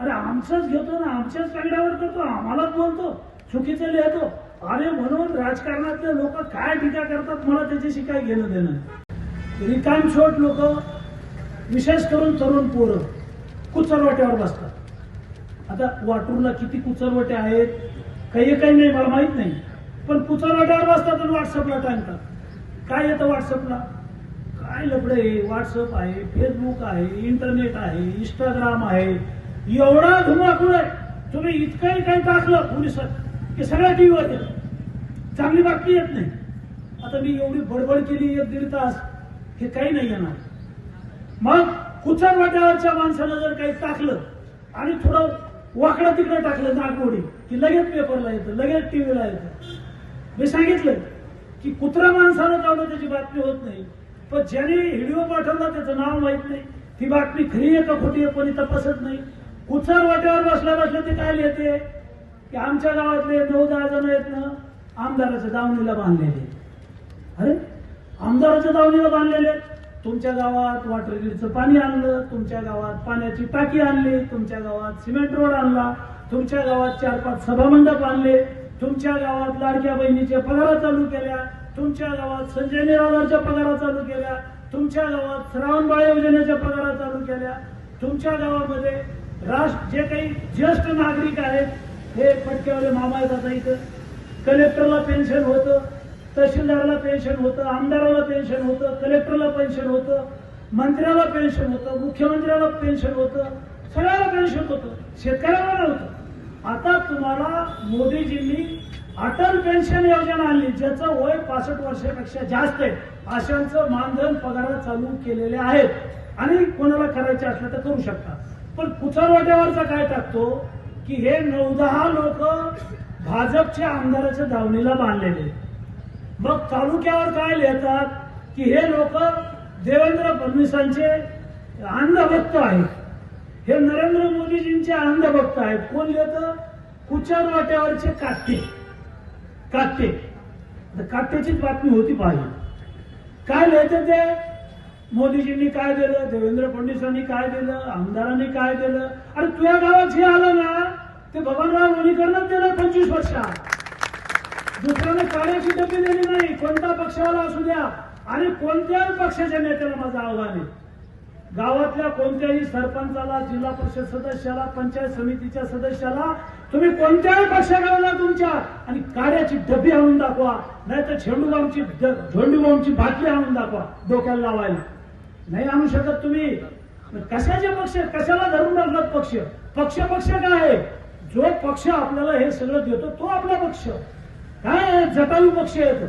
अरे आमचंच घेतो ना आमच्याच पगड्यावर करतो आम्हालाच बोलतो चुकीचं लिहितो. अरे म्हणून राजकारणातले लोक काय टीका करतात मला त्याच्याशी काय घेणं देणं? रिकामछोट लोक विशेष करून तरुण पोरं कुचरवट्यावर बसतात. आता वाटूरला किती कुचरवटे आहेत? काही काही नाही मला माहीत नाही. पण कुचरवट्यावर बसतात आणि व्हॉट्सअपला टाकतात काय येतं व्हॉट्सअपला? काय लफडं आहे? व्हॉट्सअप आहे फेसबुक आहे इंटरनेट आहे इंस्टाग्राम आहे. एवढा धुमाकूळ आहे. तुम्ही इतकंही काही टाकलं पोलिसात की सगळ्या टीव्हीवर गेलं. चांगली बातमी येत नाही. आता मी एवढी बडबड केली एक दीड तास हे काही नाही येणार. मग कुचर वाट्यावरच्या माणसानं जर काही टाकलं आणि थोडं वाकडं तिकडं टाकलं नागमोडी की लगेच पेपरला येतं लगेच टीव्हीला येतं. मी सांगितलं की कुत्रा माणसानं चावलं त्याची बातमी होत नाही. पण ज्याने व्हिडिओ पाठवला त्याचं नाव माहीत नाही. ती बातमी खरी आहे का खोटी आहे कोणी तपासत नाही. कुचर वाट्यावर बसल्या बसल्या ते काय लिहिते? की आमच्या गावातले नऊ दहा जण आहेत ना आमदाराच्या दावणीला बांधलेले अरे आमदाराच्या दावणीला बांधलेले तुमच्या गावात वॉटर ग्रीडचं पाणी आणलं तुमच्या गावात पाण्याची टाकी आणली तुमच्या गावात सिमेंट रोड आणला तुमच्या गावात चार पाच सभामंडप आणले तुमच्या गावात लाडक्या बहिणीच्या पगारा चालू केल्या तुमच्या गावात संजय निराधारच्या पगारा चालू केल्या तुमच्या गावात श्रावणबाळ योजनेच्या पगारा चालू केल्या तुमच्या गावामध्ये राष्ट्र जे काही ज्येष्ठ नागरिक आहेत हे फटक्यावाले मामा येतात इथं. कलेक्टरला पेन्शन होतं तहसीलदारला पेन्शन होतं आमदाराला पेन्शन होतं कलेक्टरला पेन्शन होतं मंत्र्याला पेन्शन होतं मुख्यमंत्र्याला पेन्शन होतं सगळ्याला पेन्शन होतं शेतकऱ्याला नव्हतं आता तुम्हाला मोदीजींनी अटल पेन्शन योजना आणली ज्याचं वय पासष्ट वर्षापेक्षा जास्त आहे. अशांचं मानधन पगार चालू केलेले आहेत. आणि कोणाला करायचे असलं तर करू शकता. पण कुचरवाट्यावरचा काय टाकतो? की हे नऊ दहा लोक भाजपच्या आमदाराच्या धावणीला बांधलेले मग तालुक्यावर काय लिहितात? की हे लोक देवेंद्र फडणवीसांचे अंधभक्त आहेत. हे नरेंद्र मोदीजींचे अंधभक्त आहेत. कोण लिहितं? कुचार वाट्यावरचे काटे काटे काट्याचीच बातमी होती पाहिजे काय लिहायचं ते? मोदीजींनी काय दिलं? देवेंद्र फडणवीसांनी काय दिलं? आमदारांनी काय दिलं? अरे तुझ्या गावात जे आलं ना ते बबनराव लोणीकरनंच दिलं पंचवीस वर्षात. दुसऱ्याने काळ्याची डबी दिली नाही. कोणता पक्षावाला असू द्या. आणि कोणत्याही पक्षाच्या नेत्याला माझं आव्हान आहे. गावातल्या कोणत्याही सरपंचाला जिल्हा परिषद सदस्याला पंचायत समितीच्या सदस्याला तुम्ही कोणत्याही पक्षाला तुमच्या आणि कार्याची डबी आणून दाखवा. नाही तर झेंडूबामची झेंडूबामची बाटली आणून दाखवा. डोक्याला लावायला. नाही आणू शकत तुम्ही. कशाचे पक्ष? कशाला धरून राहतात पक्ष? पक्ष पक्ष काय? आहे जो पक्ष आपल्याला हे सगळं देतो तो आपला पक्ष. काय आहे? जटायू पक्ष आहे तो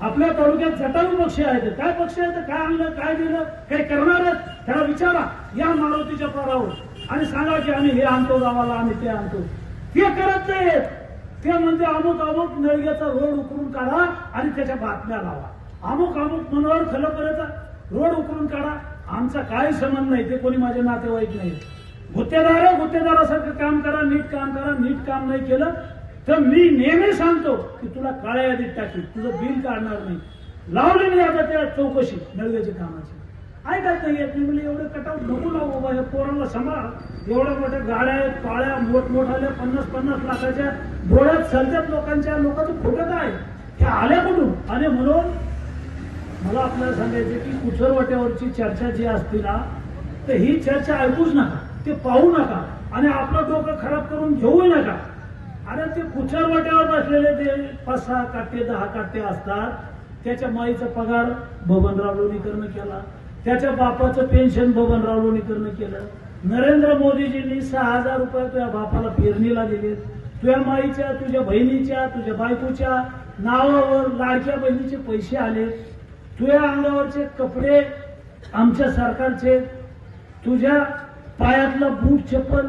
आपल्या तालुक्यात जटायू पक्ष आहेत. काय पक्ष आहेत? काय आणलं? काय दिलं? काय करणार त्याला विचारा. या मारुतीच्या पारावर. आणि सांगा की आम्ही हे आणतो गावाला आम्ही ते आणतो. ते करत नाहीत. ते म्हणजे अमुक अमुक नळग्याचा रोड उकरून काढा आणि त्याच्या बातम्या लावा. अमुक अमुक मनोहर खलपर्यंत रोड उकरून काढा. आमचा काही संबंध नाही. ते कोणी माझे नातेवाईक नाही. गुत्तेदार आहे गुत्तेदारासारखं काम करा नीट काम करा. नीट काम नाही केलं तर मी नेहमी सांगतो की तुला काळ्या यादीत टाकी. तुझं बिल काढणार नाही. लावली मी आता त्या चौकशी नळव्याच्या कामाची. ऐकत नाही येत नाही. म्हणजे एवढं कटाव नको लावू बाबा. या पोरांना सांभाळ. एवढ्या मोठ्या गाड्या आहेत पाळ्या मोठमोठ्याल्या पन्नास पन्नास लाखाच्या डोळ्यात चालतात लोकांच्या. लोकांचं खोटं काय? हे आल्या कुठून? आणि म्हणून मला आपल्याला सांगायचं की कुठरवट्यावरची चर्चा जी असते ना तर ही चर्चा ऐकूच नका ते पाहू नका आणि आपलं डोकं खराब करून घेऊ नका. अरे ते कुठरवट्यावर बसलेले ते पाच सहा काटे दहा काटे असतात त्याच्या माईचा पगार बबनराव लोणीकरनं केला त्याच्या बापाचं पेन्शन बबनराव लोणीकरनं केलं नरेंद्र मोदीजींनी सहा हजार रुपये तुझ्या बापाला पेरणीला दिले तुझ्या माईच्या तुझ्या बहिणीच्या तुझ्या बायकोच्या नावावर लाडक्या बहिणीचे पैसे आले तुझ्या अंगावरचे कपडे आमच्या सरकारचे तुझ्या पायातलं बूट चप्पल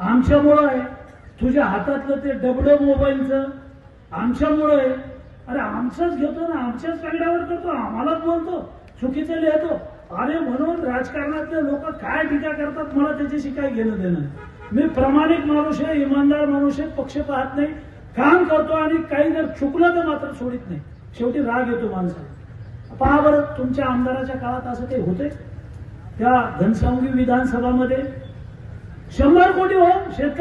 आमच्यामुळं आहे तुझ्या हातातलं ते डबडं मोबाईलचं आमच्यामुळं आहे. अरे आमचंच घेतो ना आमच्याच पगड्यावर करतो आम्हालाच बोलतो चुकीचं लिहितो. अरे म्हणून राजकारणातले लोक काय टीका करतात मला त्याच्याशी काय घेणं देणं मी प्रामाणिक माणूस आहे इमानदार माणूस आहे पक्ष पाहत नाही. काम करतो आणि काही जर चुकलं तर मात्र सोडित नाही. शेवटी राग येतो माणसाला. पहा बरं तुमच्या आमदाराच्या काळात असं ते होते त्या घनसावंगी विधानसभामध्ये शंभर कोटी हो शेतकरी